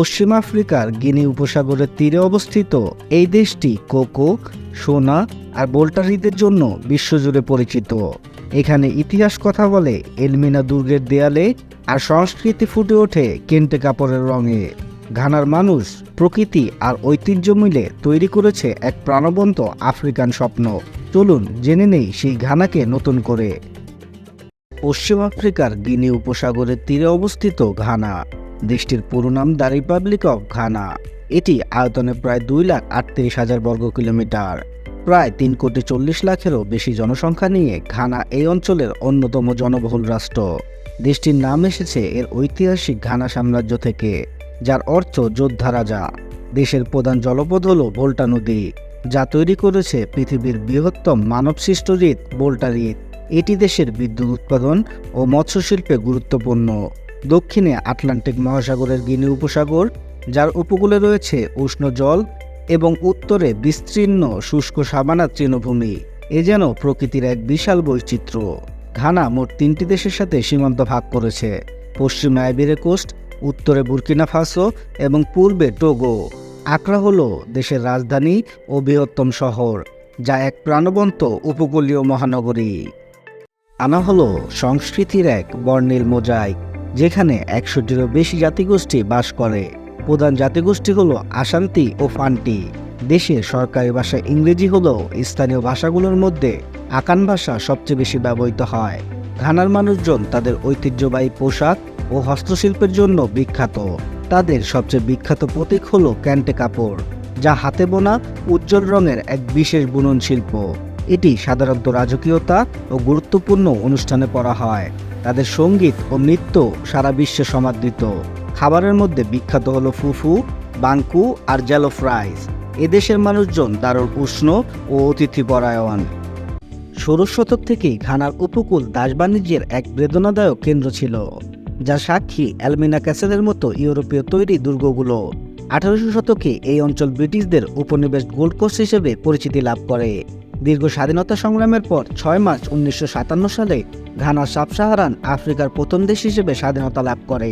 পশ্চিম আফ্রিকার গিনি উপসাগরের তীরে অবস্থিত এই দেশটি কোকো, সোনা আর বোল্টারিদের জন্য বিশ্বজুড়ে পরিচিত। এখানে ইতিহাস কথা বলে এলমিনা দুর্গের দেয়ালে আর সংস্কৃতি ফুটে ওঠে কেন্টে কাপড়ের রঙে। ঘানার মানুষ প্রকৃতি আর ঐতিহ্য মিলে তৈরি করেছে এক প্রাণবন্ত আফ্রিকান স্বপ্ন। চলুন জেনে নেই সেই ঘানাকে নতুন করে। পশ্চিম আফ্রিকার গিনি উপসাগরের তীরে অবস্থিত ঘানা। দেশটির পুরো নাম দ্য রিপাবলিক অফ ঘানা। এটি আয়তনে প্রায় দুই লাখ আটত্রিশ হাজার বর্গ কিলোমিটার। প্রায় তিন কোটি চল্লিশ লাখেরও বেশি জনসংখ্যা নিয়ে ঘানা এই অঞ্চলের অন্যতম জনবহুল রাষ্ট্র। দেশটির নাম এসেছে এর ঐতিহাসিক ঘানা সাম্রাজ্য থেকে, যার অর্থ যোদ্ধা রাজা। দেশের প্রধান জলপথ হল ভোল্টা নদী, যা তৈরি করেছে পৃথিবীর বৃহত্তম মানবসৃষ্ট হ্রদ ভোল্টা হ্রদ এটি দেশের বিদ্যুৎ উৎপাদন ও মৎস্য শিল্পে গুরুত্বপূর্ণ। দক্ষিণে আটলান্টিক মহাসাগরের গিনি উপসাগর, যার উপকূলে রয়েছে উষ্ণ জল এবং উত্তরে বিস্তীর্ণ শুষ্ক সাবানা তৃণভূমি। এ যেন প্রকৃতির এক বিশাল বৈচিত্র্য। ঘানা মোট তিনটি দেশের সাথে সীমান্ত ভাগ করেছে। পশ্চিমে আইবেরে কোস্ট, উত্তরে বুর্কিনা ফাসো এবং পূর্বে টোগো। আকরা হল দেশের রাজধানী ও বৃহত্তম শহর, যা এক প্রাণবন্ত উপকূলীয় মহানগরী। আনা হল সংস্কৃতির এক বর্ণিল মোজাইক। যেখানে একশোটিরও বেশি জাতিগোষ্ঠী বাস করে। প্রধান জাতিগোষ্ঠী হলো আসান্তি ও ফান্টি দেশের সরকারি ভাষা ইংরেজি হলেও স্থানীয় ভাষাগুলোর মধ্যে আকান ভাষা সবচেয়ে বেশি ব্যবহৃত হয়। ঘানার মানুষজন তাদের ঐতিহ্যবাহী পোশাক ও হস্তশিল্পের জন্য বিখ্যাত। তাদের সবচেয়ে বিখ্যাত প্রতীক হলো ক্যান্টে কাপড়, যা হাতে বোনা উজ্জ্বল রঙের এক বিশেষ বুনন শিল্প। এটি সাধারণত রাজকীয়তা ও গুরুত্বপূর্ণ অনুষ্ঠানে পড়া হয়। তাদের সংগীত ও নৃত্য সারা বিশ্বে সমাদৃত। খাবারের মধ্যে বিখ্যাত হলো ফুফু, বাঙ্কু আর জ্যালো ফ্রাইস এদেশের মানুষজন দারুণ উষ্ণ ও অতিথিপরায়ণ। ষোড়শ শতক থেকেই ঘানার উপকূল দাস বাণিজ্যের এক বেদনাদায়ক কেন্দ্র ছিল, যা সাক্ষী অ্যালমিনা ক্যাসেলের মতো ইউরোপীয় তৈরি দুর্গগুলো। আঠারোশো শতকে এই অঞ্চল ব্রিটিশদের উপনিবেশ গোল্ড কোস্ট হিসেবে পরিচিতি লাভ করে। দীর্ঘ স্বাধীনতা সংগ্রামের পর ছয় মার্চ উনিশশো সাতান্ন সালে ঘানা সাব সাহারান আফ্রিকার প্রথম দেশ হিসেবে স্বাধীনতা লাভ করে।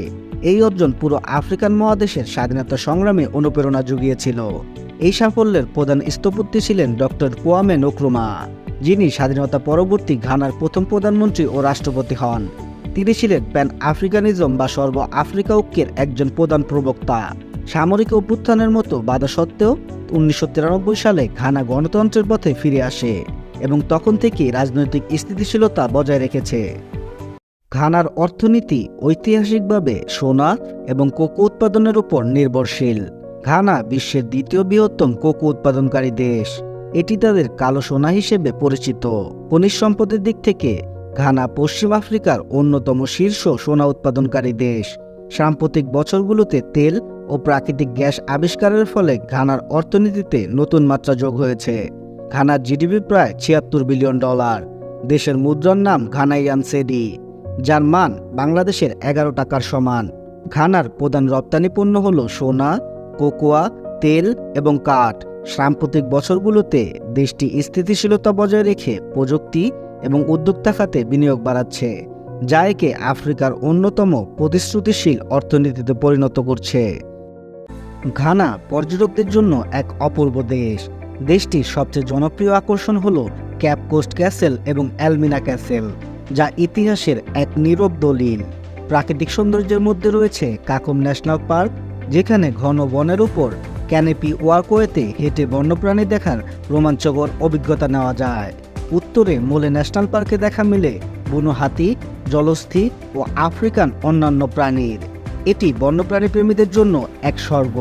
এই অর্জন পুরো আফ্রিকান মহাদেশের স্বাধীনতা সংগ্রামে অনুপ্রেরণা জুগিয়েছিল। এই সাফল্যের প্রধান স্থপতি ছিলেন ডক্টর কোয়ামে নক্রুমা, যিনি স্বাধীনতা পরবর্তী ঘানার প্রথম প্রধানমন্ত্রী ও রাষ্ট্রপতি হন। তিনি ছিলেন প্যান আফ্রিকানিজম বা সর্ব আফ্রিকা ঐক্যের একজন প্রধান প্রবক্তা। সামরিক অভ্যুত্থানের মতো বাধা সত্ত্বেও উনিশশো তিরানব্বই সালে ঘানা গণতন্ত্রের পথে ফিরে আসে এবং তখন থেকে রাজনৈতিক স্থিতিশীলতা বজায় রেখেছে। ঘানার অর্থনীতি ঐতিহাসিকভাবে সোনা এবং কোকো উৎপাদনের উপর নির্ভরশীল। ঘানা বিশ্বের দ্বিতীয় বৃহত্তম কোকো উৎপাদনকারী দেশ। এটি তাদের কালো সোনা হিসেবে পরিচিত। খনিজ সম্পদের দিক থেকে ঘানা পশ্চিম আফ্রিকার অন্যতম শীর্ষ সোনা উৎপাদনকারী দেশ। সাম্প্রতিক বছরগুলোতে তেল ও প্রাকৃতিক গ্যাস আবিষ্কারের ফলে ঘানার অর্থনীতিতে নতুন মাত্রা যোগ হয়েছে। ঘানার জিডিপি প্রায় ছিয়াত্তর বিলিয়ন ডলার। দেশের মুদ্রার নাম ঘানাইয়ান সেডি, যার মান বাংলাদেশের এগারো টাকার সমান। ঘানার প্রধান রপ্তানি পণ্য হল সোনা, কোকোয়া, তেল এবং কাঠ। সাম্প্রতিক বছরগুলোতে দেশটি স্থিতিশীলতা বজায় রেখে প্রযুক্তি এবং উদ্যোক্তা খাতে বিনিয়োগ বাড়াচ্ছে, যা একে আফ্রিকার অন্যতম প্রতিশ্রুতিশীল অর্থনীতিতে পরিণত করছে। ঘানা পর্যটকদের জন্য এক অপূর্ব দেশ। দেশটির সবচেয়ে জনপ্রিয় আকর্ষণ হল ক্যাপ কোস্ট ক্যাসেল এবং অ্যালমিনা ক্যাসেল, যা ইতিহাসের এক নীরব দলিল। প্রাকৃতিক সৌন্দর্যের মধ্যে রয়েছে কাকম ন্যাশনাল পার্ক, যেখানে ঘন বনের উপর ক্যানেপি ওয়াকওয়েতে হেঁটে বন্যপ্রাণী দেখার রোমাঞ্চকর অভিজ্ঞতা নেওয়া যায়। উত্তরে মোলে ন্যাশনাল পার্কে দেখা মিলে বুনো হাতি জলস্থি ও আফ্রিকান অন্যান্য প্রাণীর। এটি বন্যপ্রাণী প্রেমীদের জন্য এক স্বর্গ।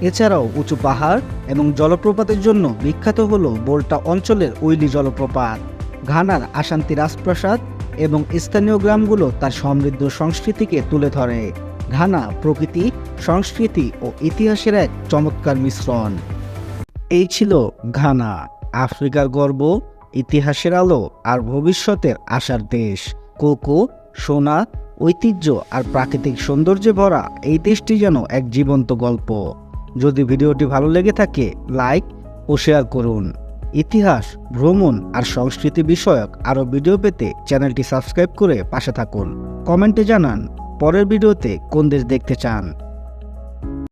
এছাড়াও উঁচু পাহাড় এবং জলপ্রপাতের জন্য বিখ্যাত হল বোল্টা অঞ্চলের উইলি জলপ্রপাত। ঘানার আশান্তি রাজপ্রাসাদ এবং স্থানীয় গ্রামগুলো তার সমৃদ্ধ সংস্কৃতিকে তুলে ধরে। ঘানা প্রকৃতি, সংস্কৃতি ও ইতিহাসের এক চমৎকার মিশ্রণ। এই ছিল ঘানা, আফ্রিকার গর্ব, ইতিহাসের আলো আর ভবিষ্যতের আশার দেশ। কোকো, সোনা ঐতিহ্য আর প্রাকৃতিক সৌন্দর্যে ভরা এই দেশটি যেন এক জীবন্ত গল্প। যদি ভিডিওটি ভালো লেগে থাকে, লাইক ও শেয়ার করুন। ইতিহাস, ভ্রমণ আর সংস্কৃতি বিষয়ক আরও ভিডিও পেতে চ্যানেলটি সাবস্ক্রাইব করে পাশে থাকুন। কমেন্টে জানান, পরের ভিডিওতে কোন দেশ দেখতে চান।